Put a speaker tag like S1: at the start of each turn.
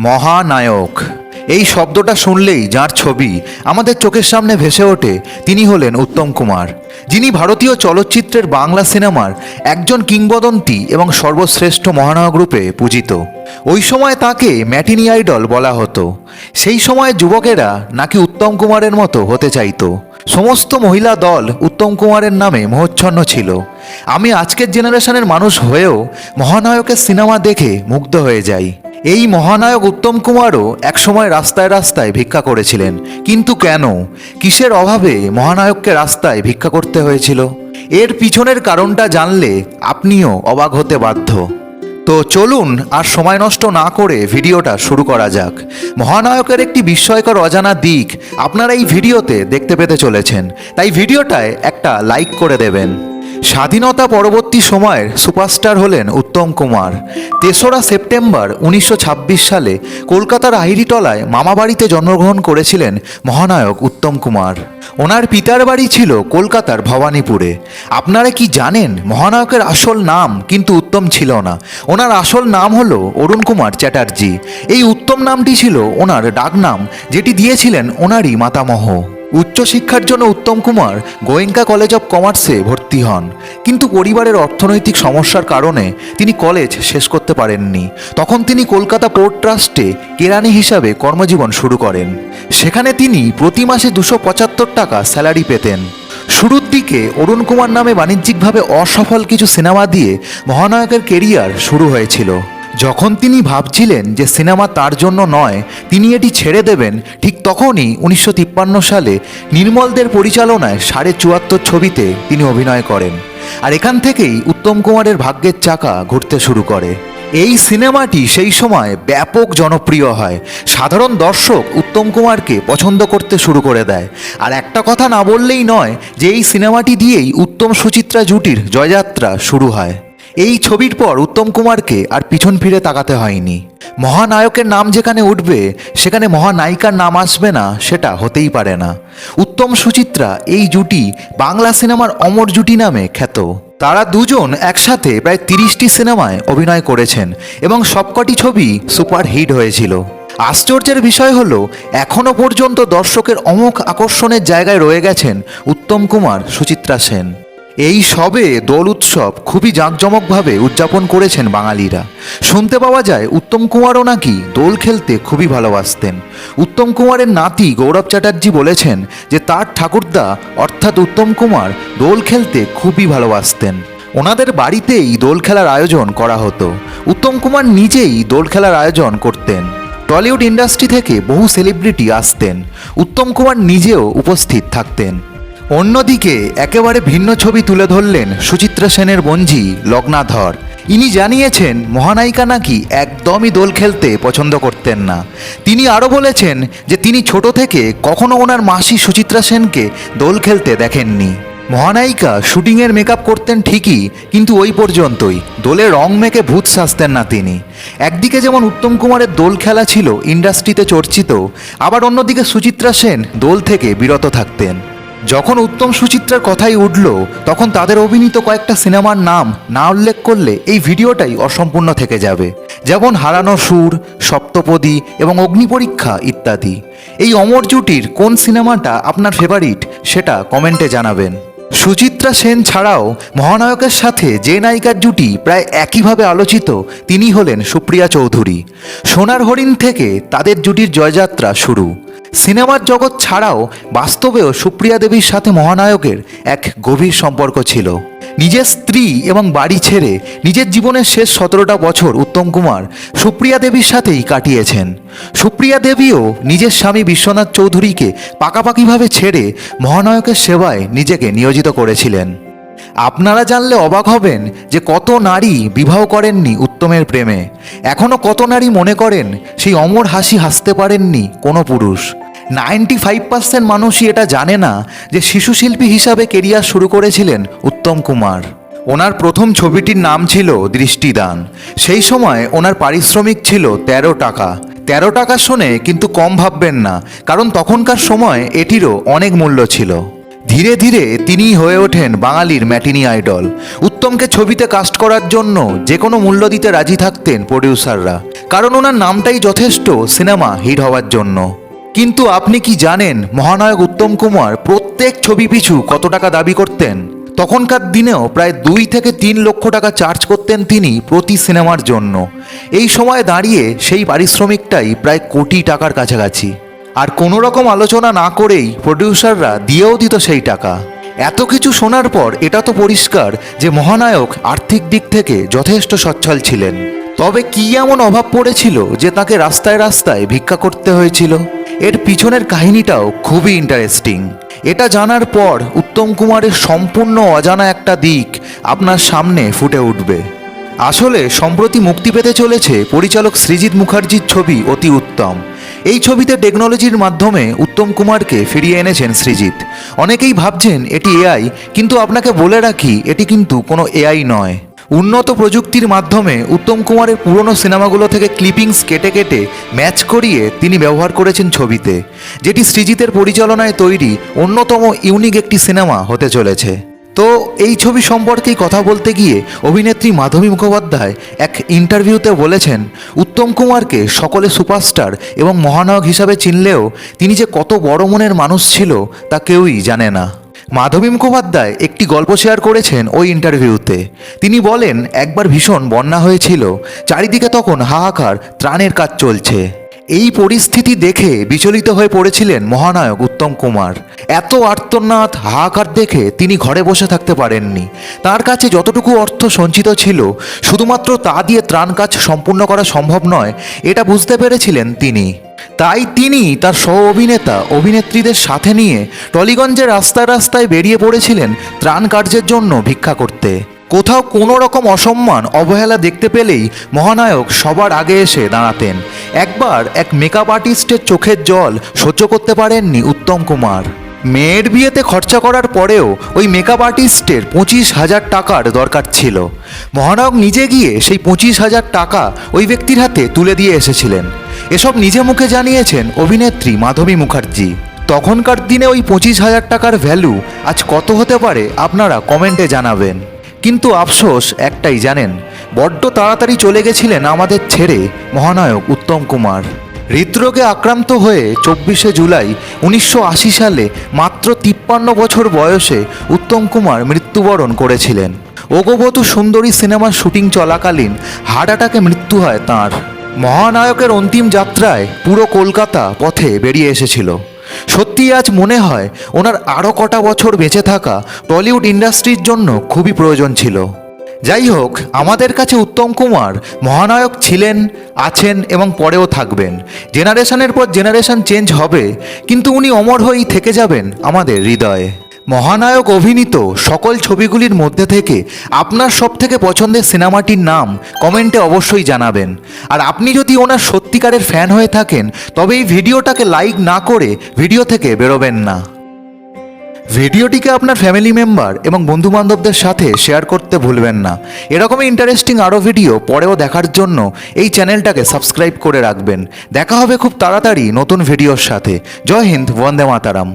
S1: মহানায়ক। এই শব্দটা শুনলেই যার ছবি আমাদের চোখের সামনে ভেসে ওঠে, তিনি হলেন উত্তম কুমার। যিনি ভারতীয় চলচ্চিত্রের বাংলা সিনেমার একজন কিংবদন্তি এবং সর্বশ্রেষ্ঠ মহানায়ক রূপে পূজিত। ওই সময় তাকে ম্যাটিনি আইডল বলা হতো। সেই সময় যুবকেরা নাকি উত্তম কুমারের মতো হতে চাইতো। সমস্ত মহিলা দল উত্তম কুমারের নামে মোহচ্ছন্ন ছিল। আমি আজকের জেনারেশনের মানুষ হয়েও মহানায়কের সিনেমা দেখে মুগ্ধ হয়ে যাই। এই মহানায়ক উত্তম কুমারও একসময় রাস্তায় রাস্তায় ভিক্ষা করেছিলেন। কিন্তু কেন? কিসের অভাবে মহানায়ককে রাস্তায় ভিক্ষা করতে হয়েছিল? এর পিছনের কারণটা জানলে আপনিও অবাক হতে বাধ্য। তো চলুন আর সময় নষ্ট না করে ভিডিওটা শুরু করা যাক। মহানায়কের একটি বিস্ময়কর অজানা দিক আপনারা এই ভিডিওতে দেখতে পেতে চলেছেন। তাই ভিডিওটায় একটা লাইক করে দেবেন। স্বাধীনতা পরবর্তী সময়ের সুপারস্টার হলেন উত্তম কুমার। তেসরা সেপ্টেম্বর উনিশশো ছাব্বিশ সালে কলকাতার আহিরিটলায় মামাবাড়িতে জন্মগ্রহণ করেছিলেন মহানায়ক উত্তম কুমার। ওনার পিতার বাড়ি ছিল কলকাতার ভবানীপুরে। আপনারা কি জানেন মহানায়কের আসল নাম? কিন্তু উত্তম ছিল না। ওনার আসল নাম হলো অরুণ কুমার চ্যাটার্জি। এই উত্তম নামটি ছিল ওনার ডাকনাম, যেটি দিয়েছিলেন ওনারই মাতামহ। উচ্চশিক্ষার জন্য উত্তম কুমার গোয়েঙ্কা কলেজ অফ কমার্সে ভর্তি হন। কিন্তু পরিবারের অর্থনৈতিক সমস্যার কারণে তিনি কলেজ শেষ করতে পারেননি। তখন তিনি কলকাতা পোর্ট ট্রাস্টে কেরানি হিসাবে কর্মজীবন শুরু করেন। সেখানে তিনি প্রতি মাসে দুশো পঁচাত্তর টাকা স্যালারি পেতেন। শুরুর দিকে অরুণ কুমার নামে বাণিজ্যিকভাবে অসফল কিছু সিনেমা দিয়ে মহানায়কের কেরিয়ার শুরু হয়েছিল। যখন তিনি ভাবছিলেন যে সিনেমা তার জন্য নয়, তিনি এটি ছেড়ে দেবেন, ঠিক তখনই উনিশশো তিপ্পান্ন সালে নির্মলদের পরিচালনায় সাড়ে চুয়াত্তর ছবিতে তিনি অভিনয় করেন। আর এখান থেকেই উত্তম কুমারের ভাগ্যের চাকা ঘুরতে শুরু করে। এই সিনেমাটি সেই সময় ব্যাপক জনপ্রিয় হয়। সাধারণ দর্শক উত্তম কুমারকে পছন্দ করতে শুরু করে দেয়। আর একটা কথা না বললেই নয় যে এই সিনেমাটি দিয়েই উত্তম সুচিত্রা জুটির জয়যাত্রা শুরু হয়। এই ছবির পর উত্তম কুমারকে আর পিছন ফিরে তাকাতে হয়নি। মহানায়কের নাম যেখানে উঠবে, সেখানে মহানায়িকার নাম আসবে না, সেটা হতেই পারে না। উত্তম সুচিত্রা এই জুটি বাংলা সিনেমার অমর জুটি নামে খ্যাত। তারা দুজন একসাথে প্রায় তিরিশটি সিনেমায় অভিনয় করেছেন এবং সবকটি ছবি সুপার হিট হয়েছিল। আশ্চর্যের বিষয় হলো এখনও পর্যন্ত দর্শকের অমোঘ আকর্ষণের জায়গায় রয়ে গেছেন উত্তম কুমার সুচিত্রা সেন। এই সবে দোল উৎসব খুবই জাঁকজমকভাবে উদযাপন করেছেন বাঙালিরা। শুনতে পাওয়া যায় উত্তম কুমারও নাকি দোল খেলতে খুবই ভালোবাসতেন। উত্তম কুমারের নাতি গৌরব চ্যাটার্জি বলেছেন যে তার ঠাকুরদা অর্থাৎ উত্তম কুমার দোল খেলতে খুবই ভালোবাসতেন। ওনাদের বাড়িতেই দোল খেলার আয়োজন করা হতো। উত্তম কুমার নিজেই দোল খেলার আয়োজন করতেন। টলিউড ইন্ডাস্ট্রি থেকে বহু সেলিব্রিটি আসতেন। উত্তম কুমার নিজেও উপস্থিত থাকতেন। অন্যদিকে একেবারে ভিন্ন ছবি তুলে ধরলেন সুচিত্রা সেনের বঞ্জি লগ্নাধর। ইনি জানিয়েছেন, মহানায়িকা নাকি একদমই দোল খেলতে পছন্দ করতেন না। তিনি আরও বলেছেন যে তিনি ছোট থেকে কখনো ওনার মাসি সুচিত্রা সেনকে দোল খেলতে দেখেননি। মহানায়িকা শুটিংয়ের মেকআপ করতেন ঠিকই, কিন্তু ওই পর্যন্তই। দোলে রং মেখে ভূত সাজতেন না তিনি। একদিকে যেমন উত্তম কুমারের দোল খেলা ছিল ইন্ডাস্ট্রিতে চর্চিত, আবার অন্যদিকে সুচিত্রা সেন দোল থেকে বিরত থাকতেন। যখন উত্তম সুচিত্রার কথাই উঠল, তখন তাদের অভিনীত কয়েকটা সিনেমার নাম না উল্লেখ করলে এই ভিডিওটাই অসম্পূর্ণ থেকে যাবে। যেমন হারানো সুর, সপ্তপদী এবং অগ্নিপরীক্ষা ইত্যাদি। এই অমর জুটির কোন সিনেমাটা আপনার ফেভারিট সেটা কমেন্টে জানাবেন। সুচিত্রা সেন ছাড়াও মহানায়কের সাথে যে নায়িকার জুটি প্রায় একইভাবে আলোচিত, তিনি হলেন সুপ্রিয়া চৌধুরী। সোনার হরিণ থেকে তাদের জুটির জয়যাত্রা শুরু। সিনেমার জগৎ ছাড়াও বাস্তবেও সুপ্রিয়া দেবীর সাথে মহানায়কের এক গভীর সম্পর্ক ছিল। নিজের স্ত্রী এবং বাড়ি ছেড়ে নিজের জীবনের শেষ সতেরোটা বছর উত্তম কুমার সুপ্রিয়া দেবীর সাথেই কাটিয়েছেন। সুপ্রিয়া দেবীও নিজের স্বামী বিশ্বনাথ চৌধুরীকে পাকাপাকিভাবে ছেড়ে মহানায়কের সেবায় নিজেকে নিয়োজিত করেছিলেন। আপনারা জানলে অবাক হবেন যে কত নারী বিবাহ করেননি উত্তমের প্রেমে। এখনও কত নারী মনে করেন সেই অমর হাসি হাসতে পারেননি কোনো পুরুষ। নাইনটি ফাইভ পার্সেন্ট মানুষই এটা জানে না যে শিশু শিল্পী হিসাবে কেরিয়ার শুরু করেছিলেন উত্তম কুমার। ওনার প্রথম ছবিটির নাম ছিল দৃষ্টিদান। সেই সময় ওনার পারিশ্রমিক ছিল তেরো টাকা। তেরো টাকা শুনে কিন্তু কম ভাববেন না, কারণ তখনকার সময় এটিরও অনেক মূল্য ছিল। ধীরে ধীরে তিনি হয়ে ওঠেন বাঙালির ম্যাটিনি আইডল। উত্তমকে ছবিতে কাস্ট করার জন্য যে কোনো মূল্য দিতে রাজি থাকতেন প্রডিউসাররা। কারণ ওনার নামটাই যথেষ্ট সিনেমা হিট হওয়ার জন্য। কিন্তু আপনি কি জানেন, মহানায়ক উত্তম কুমার প্রত্যেক ছবি পিছু কত টাকা দাবি করতেন? তখনকার দিনেও প্রায় দুই থেকে তিন লক্ষ টাকা চার্জ করতেন তিনি প্রতি সিনেমার জন্য। এই সময় দাঁড়িয়ে সেই পারিশ্রমিকটাই প্রায় কোটি টাকার কাছাকাছি। আর কোনো রকম আলোচনা না করেই প্রডিউসাররা দিয়েও দিত সেই টাকা। এত কিছু শোনার পর এটা তো পরিষ্কার যে মহানায়ক আর্থিক দিক থেকে যথেষ্ট সচ্ছল ছিলেন। তবে কি এমন অভাব পড়েছিল যে তাকে রাস্তায় রাস্তায় ভিক্ষা করতে হয়েছিল? এর পিছনের কাহিনীটাও খুবই ইন্টারেস্টিং এটা জানার পর উত্তম কুমারের সম্পূর্ণ অজানা একটা দিক আপনার সামনে ফুটে উঠবে। আসলে সম্প্রতি মুক্তি পেতে চলেছে পরিচালক সৃজিৎ মুখার্জির ছবি অতি উত্তম। এই ছবিতে টেকনোলজির মাধ্যমে উত্তম কুমারকে ফিরিয়ে এনেছেন সৃজিৎ। অনেকেই ভাবছেন এটি এআই কিন্তু আপনাকে বলে রাখি এটি কিন্তু কোনো এআই নয়। উন্নত প্রযুক্তির মাধ্যমে উত্তম কুমারের পুরনো সিনেমাগুলো থেকে ক্লিপিংস কেটে কেটে ম্যাচ করিয়ে তিনি ব্যবহার করেছেন ছবিতে, যেটি সৃজিতের পরিচালনায় তৈরি অন্যতম ইউনিক একটি সিনেমা হতে চলেছে। তো এই ছবি সম্পর্কেই কথা বলতে গিয়ে অভিনেত্রী মাধবী মুখোপাধ্যায় এক ইন্টারভিউতে বলেছেন, উত্তম কুমারকে সকলে সুপারস্টার এবং মহানায়ক হিসাবে চিনলেও তিনি যে কত বড় মনের মানুষ ছিল তা কেউই জানে না। মাধবী মুখোপাধ্যায় একটি গল্প শেয়ার করেছেন ওই ইন্টারভিউতে। তিনি বলেন, একবার ভীষণ বন্যা হয়েছিল, চারিদিকে তখন হাহাকার, ত্রাণের কাজ চলছে। এই পরিস্থিতি দেখে বিচলিত হয়ে পড়েছিলেন মহানায়ক উত্তম কুমার। এত আর্তনাদ, হাহাকার দেখে তিনি ঘরে বসে থাকতে পারেননি। তার কাছে যতটুকু অর্থ সঞ্চিত ছিল, শুধুমাত্র তা দিয়ে ত্রাণ কাজ সম্পূর্ণ করা সম্ভব নয়, এটা বুঝতে পেরেছিলেন তিনি। তাই তিনি তার সহ অভিনেতা অভিনেত্রীদের সাথে নিয়ে টলিগঞ্জের রাস্তায় রাস্তায় বেরিয়ে পড়েছিলেন ত্রাণ কার্যের জন্য ভিক্ষা করতে। কোথাও কোনো রকম অসম্মান, অবহেলা দেখতে পেলেই মহানায়ক সবার আগে এসে দাঁড়াতেন। একবার এক মেকআপ আর্টিস্টের চোখের জল সহ্য করতে পারেননি উত্তম কুমার। মেয়ের বিয়েতে খরচা করার পরেও ওই মেকআপ আর্টিস্টের পঁচিশ হাজার টাকার দরকার ছিল। মহানায়ক নিজে গিয়ে সেই পঁচিশ হাজার টাকা ওই ব্যক্তির হাতে তুলে দিয়ে এসেছিলেন। এসব নিজে মুখে জানিয়েছেন অভিনেত্রী মাধবী মুখার্জি। তখনকার দিনে ওই পঁচিশ হাজার টাকার ভ্যালু আজ কত হতে পারে আপনারা কমেন্টে জানাবেন। কিন্তু আফসোস একটাই জানেন, বড্ড তাড়াতাড়ি চলে গেছিলেন আমাদের ছেড়ে মহানায়ক উত্তম কুমার। হৃদরোগে আক্রান্ত হয়ে চব্বিশে জুলাই উনিশশো আশি সালে মাত্র তিপ্পান্ন বছর বয়সে উত্তম কুমার মৃত্যুবরণ করেছিলেন। ওগবধূ সুন্দরী সিনেমার শুটিং চলাকালীন হার্ট অ্যাটাকে মৃত্যু হয় তাঁর। মহানায়কের অন্তিম যাত্রায় পুরো কলকাতা পথে বেরিয়ে এসেছিল। সত্যি আজ মনে হয়, ওনার আরও কটা বছর বেঁচে থাকা টলিউড ইন্ডাস্ট্রির জন্য খুবই প্রয়োজন ছিল। যাই হোক, আমাদের কাছে উত্তম কুমার, মহানায়ক ছিলেন, আছেন এবং পরেও থাকবেন। জেনারেশনের পর জেনারেশন চেঞ্জ হবে, কিন্তু উনি অমর হয়েই থেকে যাবেন আমাদের হৃদয়ে। মহানায়ক অভিনীত সকল ছবিগুলির মধ্যে থেকে আপনার সব থেকে পছন্দের সিনেমাটির নাম কমেন্টে অবশ্যই জানাবেন। আর আপনি যদি ওনার সত্যিকারের ফ্যান হয়ে থাকেন, তবে এই ভিডিওটাকে লাইক না করে ভিডিও থেকে বেরোবেন না। ভিডিওটিকে আপনার ফ্যামিলি মেম্বার এবং বন্ধুবান্ধবদের সাথে শেয়ার করতে ভুলবেন না। এরকমই ইন্টারেস্টিং আরও ভিডিও পরেও দেখার জন্য এই চ্যানেলটাকে সাবস্ক্রাইব করে রাখবেন। দেখা হবে খুব তাড়াতাড়ি নতুন ভিডিওর সাথে। জয় হিন্দ, বন্দে মাতারাম।